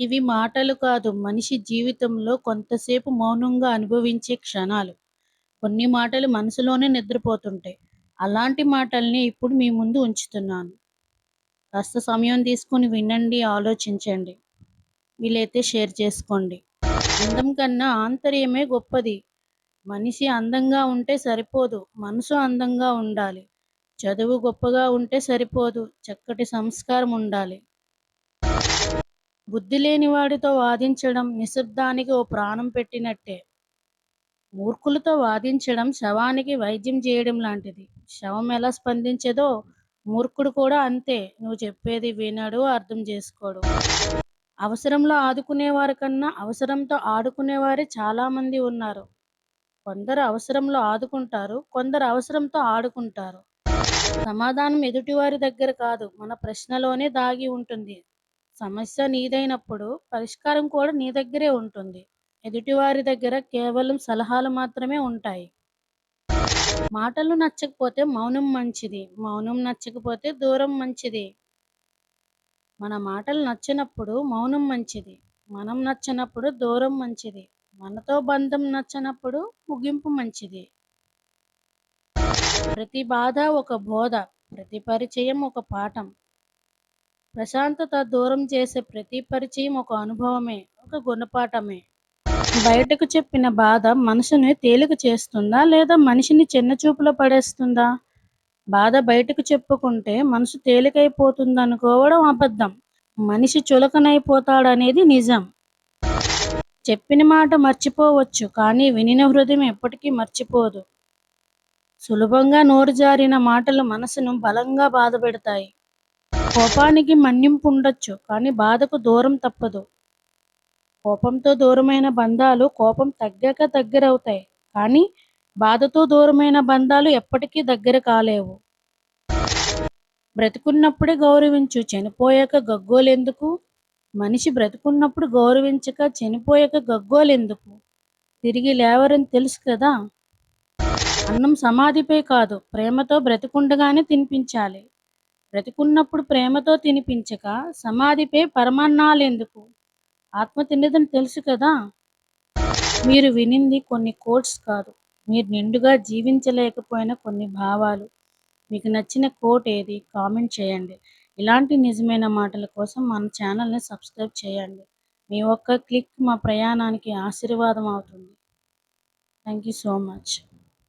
ఇవి మాటలు కాదు మనిషి జీవితంలో కొంతసేపు మౌనంగా అనుభవించే క్షణాలు. కొన్ని మాటలు మనసులోనే నిద్రపోతుంటాయి. అలాంటి మాటల్ని ఇప్పుడు మీ ముందు ఉంచుతున్నాను. కాస్త సమయం తీసుకొని వినండి, ఆలోచించండి. వీలైతే షేర్ చేసుకోండి. అందం కన్నా ఆంతర్యమే గొప్పది. మనిషి అందంగా ఉంటే సరిపోదు. మనసు అందంగా ఉండాలి. చదువు గొప్పగా ఉంటే సరిపోదు. చక్కటి సంస్కారం ఉండాలి. బుద్ధి లేని వాడితో వాదించడం నిశ్శబ్దానికి ఓ ప్రాణం పెట్టినట్టే. మూర్ఖులతో వాదించడం శవానికి వైద్యం చేయడం లాంటిది. శవం ఎలా స్పందించదో మూర్ఖుడు కూడా అంతే. నువ్వు చెప్పేది వినడు, అర్థం చేసుకోడు. అవసరంలో ఆదుకునేవారి కన్నా అవసరంతో ఆడుకునేవారే చాలామంది ఉన్నారు. కొందరు అవసరంలో ఆదుకుంటారు. కొందరు అవసరంతో ఆడుకుంటారు. సమాధానం ఎదుటివారి దగ్గర కాదు, మన ప్రశ్నలోనే దాగి ఉంటుంది. సమస్య నీదైనప్పుడు పరిష్కారం కూడా నీ దగ్గరే ఉంటుంది. ఎదుటివారి దగ్గర కేవలం సలహాలు మాత్రమే ఉంటాయి. మాటలు నచ్చకపోతే మౌనం మంచిది. మౌనం నచ్చకపోతే దూరం మంచిది. మన మాటలు నచ్చినప్పుడు మౌనం మంచిది. మనం నచ్చినప్పుడు దూరం మంచిది. మనతో బంధం నచ్చనప్పుడు ముగింపు మంచిది. ప్రతి బాధ ఒక బోధ. ప్రతి పరిచయం ఒక పాఠం. ప్రశాంతత దూరం చేసే ప్రతి పరిచయం ఒక అనుభవమే, ఒక గుణపాఠమే. బయటకు చెప్పిన బాధ మనసుని తేలిక చేస్తుందా లేదా మనిషిని చిన్న చూపులో పడేస్తుందా? బాధ బయటకు చెప్పుకుంటే మనసు తేలికైపోతుందనుకోవడం అబద్ధం. మనిషి చులకనైపోతాడనేది నిజం. చెప్పిన మాట మర్చిపోవచ్చు కానీ వినిన హృదయం ఎప్పటికీ మర్చిపోదు. సులభంగా నోరు జారిన మాటలు మనసును బలంగా బాధపెడతాయి. కోపానికి మన్నింపు ఉండొచ్చు కానీ బాధకు దూరం తప్పదు. కోపంతో దూరమైన బంధాలు కోపం తగ్గాక దగ్గరవుతాయి. కానీ బాధతో దూరమైన బంధాలు ఎప్పటికీ దగ్గర కాలేవు. బ్రతికున్నప్పుడే గౌరవించు చనిపోయాక గగ్గోలెందుకు? మనిషి బ్రతికున్నప్పుడు గౌరవించక చనిపోయాక గగ్గోలెందుకు? తిరిగి లేవరని తెలుసు కదా! అన్నం సమాధిపై కాదు ప్రేమతో బ్రతికుండగానే తినిపించాలి. బ్రతికున్నప్పుడు ప్రేమతో తినిపించక సమాధిపై పరమాన్నాలెందుకు? ఆత్మ తిన్నదని తెలుసు కదా! మీరు వినింది కొన్ని కోట్స్ కాదు. మీరు నిండుగా జీవించలేకపోయిన కొన్ని భావాలు. మీకు నచ్చిన కోట్ ఏది? కామెంట్ చేయండి. ఇలాంటి నిజమైన మాటల కోసం మన ఛానల్ని సబ్స్క్రైబ్ చేయండి. మీ ఒక్క క్లిక్ మా ప్రయాణానికి ఆశీర్వాదం అవుతుంది. Thank you so much